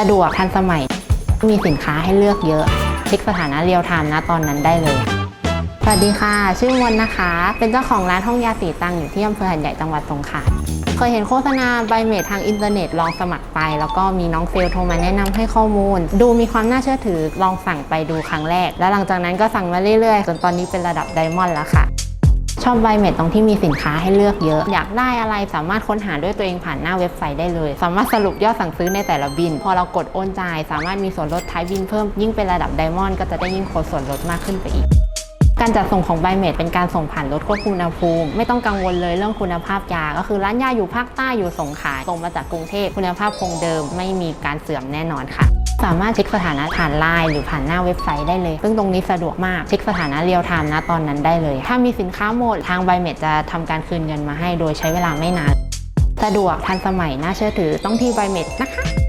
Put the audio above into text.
สะดวกทันสมัย มีสินค้าให้เลือกเยอะเช็คสถานะเรียลไทม์นะตอนนั้นได้เลยสวัสดีค่ะ ชื่อมนนะคะ เป็นเจ้าของร้านห้องยาสีตังอยู่ที่อำเภอหัดใหญ่จังหวัดสงขลาเคยเห็นโฆษณาใบเมดทางอินเทอร์เน็ตลองสมัครไป แล้วก็มีน้องเซลโทรมาแนะนำให้ข้อมูล ดูมีความน่าเชื่อถือลองสั่งไปดูครั้งแรก แล้วหลังจากนั้นก็สั่งมาเรื่อยๆจนตอนนี้เป็นระดับไดมอนด์แล้วค่ะ ชอบไบเมดตรงที่มีสินค้าให้เลือกเยอะ อยากได้อะไรสามารถค้นหาด้วยตัวเองผ่านหน้าเว็บไซต์ได้เลย สามารถสรุปยอดสั่งซื้อในแต่ละบิน พอเรากดโอนจ่าย สามารถมีส่วนลดท้ายบินเพิ่มยิ่งเป็นระดับไดมอนด์ก็จะได้ยิ่งโคส่วนลดมากขึ้นไปอีกการจัดส่งของไบเมดเป็นการส่งผ่านรถควบคุมอุณหภูมิ ไม่ต้องกังวลเลยเรื่องคุณภาพยา ก็คือร้านยาอยู่ภาคใต้อยู่สงขลาส่งมาจากกรุงเทพคุณภาพคงเดิม ไม่มีการเสื่อมแน่นอนค่ะ สามารถเช็คสถานะผ่านไลน์หรือผ่านหน้าเว็บไซต์ได้เลย ซึ่งตรงนี้สะดวกมากเช็คสถานะเรียลไทม์นะตอนนั้นได้เลย ถ้ามีสินค้าหมดทางไบเมดจะทำการคืนเงินมาให้ โดยใช้เวลาไม่นาน สะดวกทันสมัยน่าเชื่อถือต้องที่ไบเมดนะคะ